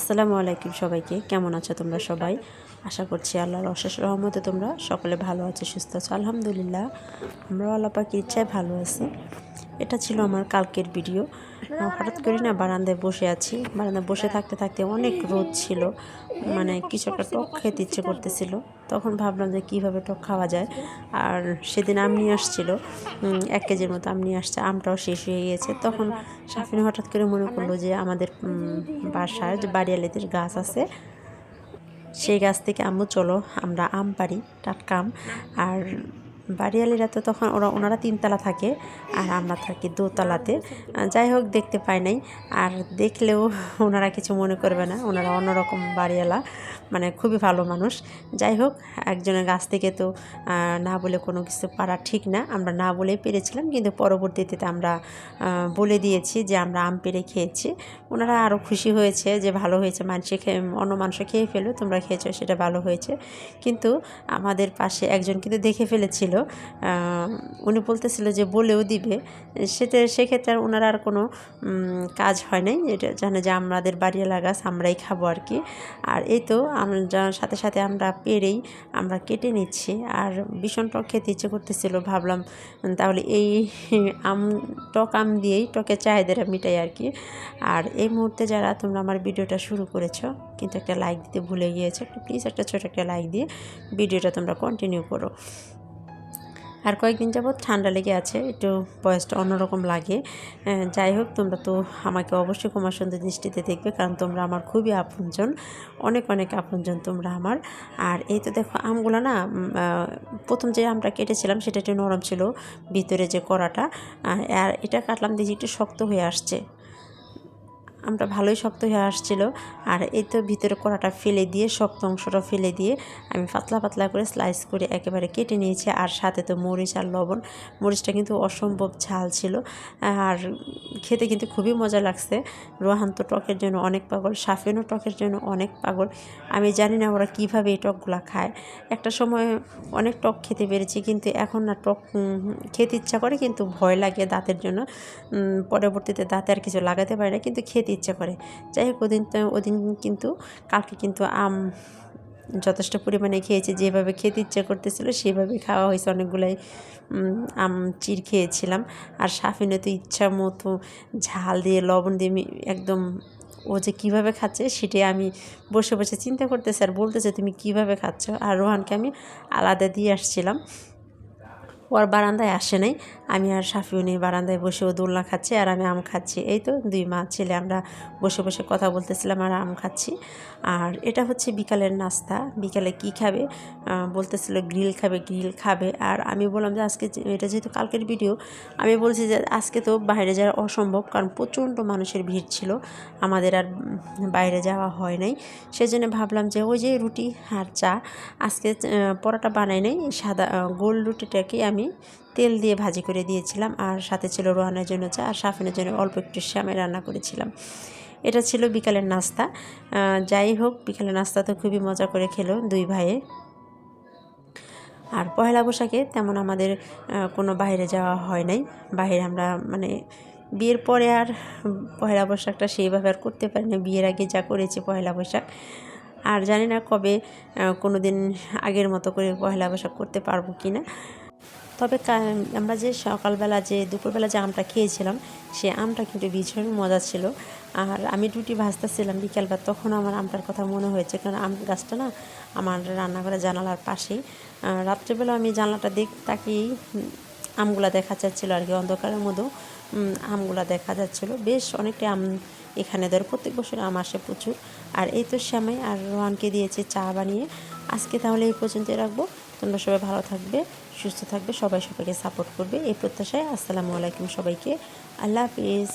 আসসালামু আলাইকুম সবাইকে। কেমন আছো তোমরা সবাই? আশা করছি আল্লাহর অশেষ রহমতে তোমরা সকলে ভালো আছো, সুস্থ আছো। আলহামদুলিল্লাহ, আমরাও আল্লাপাকে ইচ্ছায় ভালো আছি। এটা ছিল আমার কালকের ভিডিও। হঠাৎ করে না। বারান্দায় বসে আছি। বারান্দায় বসে থাকতে থাকতে অনেক রোদ ছিল। মানে কিছু একটা টক খেতে ইচ্ছে করতেছিল। তখন ভাবলাম যে কীভাবে টক খাওয়া যায়। আর সেদিন আম নিয়ে আসছিল। এক কেজির মতো আম নিয়ে আসছে। আমটাও শেষ হয়ে গিয়েছে। তখন সাফিনে হঠাৎ করে মনে করল যে আমাদের বাসার যে বাড়িয়ালিদের গাছ আছে সেই গাছ থেকে আম্মু চলো আমরা আম পারি টাটকা আম। আর বাড়িয়ালিরা তো তখন ওরা, ওনারা তিনতলা থাকে আর আমরা থাকি দোতলাতে। যাই হোক, দেখতে পাই নাই। আর দেখলেও ওনারা কিছু মনে করবে না। ওনারা অন্যরকম বাড়িওয়ালা মানে খুবই ভালো মানুষ। যাই হোক, একজনের গাছ থেকে তো না বলে কোনো কিছু পারা ঠিক না। আমরা না বলেই পেরেছিলাম, কিন্তু পরবর্তীতে আমরা বলে দিয়েছি যে আমরা আম পেরে খেয়েছি। ওনারা আরও খুশি হয়েছে যে ভালো হয়েছে। মানুষে খেয়ে, অন্য মানুষ খেয়ে ফেলো, তোমরা খেয়েছো, সেটা ভালো হয়েছে। কিন্তু আমাদের পাশে একজন কিন্তু দেখে ফেলেছিল। উনি বলতেছিল যে বলেও দিবে। সেটা সেক্ষেত্রে আর ওনার আর কোনো কাজ হয় নাই। এটা জানে যে আমাদের বাড়িওয়ালা গাছ আমরাই খাব আর কি। আর এই তো সাথে সাথে আমরা পেরেই আমরা কেটে নিচ্ছি। আর ভীষণ টক খেতে ইচ্ছে করতেছিল, ভাবলাম তাহলে এই আম, টক আম দিয়েই টকের চাহিদাটা মিটাই আর কি। আর এই মুহূর্তে যারা তোমরা আমার ভিডিওটা শুরু করেছ, কিন্তু একটা লাইক দিতে ভুলে গিয়েছো, একটা প্লিজ একটা ছোটো একটা লাইক দিয়ে ভিডিওটা তোমরা কন্টিনিউ করো। আর কয়েকদিন যাবত ঠান্ডা লেগে আছে, একটু বয়সটা অন্যরকম লাগে। যাই হোক, তোমরা তো আমাকে অবশ্যই কুমার সুন্দর দৃষ্টিতে দেখবে, কারণ তোমরা আমার খুবই আপনজন, অনেক অনেক আপনজন তোমরা আমার। আর এই তো দেখো, আমগুলো না প্রথম যে আমরা কেটেছিলাম, সেটা একটু নরম ছিল ভিতরে যে কড়াটা আর এটা কাটলাম দেখি একটু শক্ত হয়ে আসছে। আমটা ভালোই শক্ত হয়ে আসছিল। আর এই তো ভিতরে কড়াটা ফেলে দিয়ে, শক্ত অংশটা ফেলে দিয়ে আমি পাতলা পাতলা করে স্লাইস করে একেবারে কেটে নিয়েছি। আর সাথে তো মরিচ আর লবণ। মরিচটা কিন্তু অসম্ভব ঝাল ছিল। আর খেতে কিন্তু খুবই মজা লাগছে। রোহান তো টকের জন্য অনেক পাগল সাফেনও টকের জন্য অনেক পাগল। আমি জানি না ওরা কীভাবে এই টকগুলো খায়। একটা সময় অনেক টক খেতে পেরেছি, কিন্তু এখন না টক খেতে ইচ্ছা করে, কিন্তু ভয় লাগে দাঁতের জন্য। পরবর্তীতে দাঁতে আর কিছু লাগাতে পারি না, কিন্তু খেতে ইচ্ছা করে। যাই হোক, ওদিন তো, ওদিন কিন্তু, কালকে কিন্তু আম যথেষ্ট পরিমাণে খেয়েছি। যেভাবে খেতে ইচ্ছা করতেছিল, সেভাবে খাওয়া হয়েছে। অনেকগুলাই আম চির খেয়েছিলাম। আর সাফিনে তো ইচ্ছা মতো ঝাল দিয়ে, লবণ দিয়ে একদম, ও যে কীভাবে খাচ্ছে সেটাই আমি বসে বসে চিন্তা করতেছি। আর বলতেছে, তুমি কীভাবে খাচ্ছ? আর রোহানকে আমি আলাদা দিয়ে আসছিলাম। ও আর বারান্দায় আসে নাই। আমি আর সাফিও নেই বারান্দায় বসে ও দোলনা খাচ্ছে আর আমি আম খাচ্ছি। এই তো দুই মা ছেলে, আমরা বসে বসে কথা বলতেছিলাম আর আম খাচ্ছি। আর এটা হচ্ছে বিকালের নাস্তা। বিকালে কি খাবে? বলতেছিল গ্রিল খাবে গ্রিল খাবে। আর আমি বললাম যে আজকে এটা যেহেতু কালকের ভিডিও, আমি বলছি যে আজকে তো বাইরে যাওয়া অসম্ভব কারণ প্রচণ্ড মানুষের ভিড় ছিল। আমাদের আর বাইরে যাওয়া হয় নাই। সেজন্য ভাবলাম যে ওই যে রুটি আর চা, আজকে পরোটা বানাই নাই। সাদা গোল রুটিটাকে আমি তেল দিয়ে ভাজি করে দিয়েছিলাম আর সাথে ছিল রোহানের জন্য চা আর সাফিনের জন্য অল্প একটু শ্যামে রান্না করেছিলাম। এটা ছিল বিকালের নাস্তা। যাই হোক, বিকালের নাস্তা তো খুবই মজা করে খেলো দুই ভাইয়ে। আর পয়লা বৈশাখে তেমন আমাদের কোনো বাইরে যাওয়া হয় নাই। বাইরে আমরা মানে বিয়ের পরে আর পয়লা বৈশাখটা সেইভাবে আর করতে পারি না। বিয়ের আগে যা করেছি পয়লা বৈশাখ। আর জানি না কবে কোনো দিন আগের মতো করে পয়লা বৈশাখ করতে পারব কি না তবে আমরা যে সকালবেলা যে দুপুরবেলা যে আমটা খেয়েছিলাম, সে আমটা কিন্তু ভীষণ মজা ছিল। আর আমি রুটি ভাজতেছিলাম বিকেলবার তখন আমার আমটার কথা মনে হয়েছে। কারণ আম গাছটা না, আমার রান্নাঘরের জানালার পাশেই। রাত্রেবেলা আমি জানলাটা দেখ, তাকিয়েই আমগুলা দেখা যাচ্ছিল আর কি, অন্ধকারের মধ্যেও আমগুলা দেখা যাচ্ছিল। বেশ অনেকটা আম এখানে ধরো, প্রত্যেক বছর আম আসে প্রচুর। আর এই তো শ্যামাই আর রোহানকে দিয়েছে চা বানিয়ে। আজকে তাহলে এই পর্যন্তই রাখব। তোমরা সবাই ভালো থাকবে, সুস্থ থাকবে, সবাই সবাইকে সাপোর্ট করবে। এই প্রত্যাশায় আসসালামু আলাইকুম সবাইকে। আল্লাহ হাফিজ।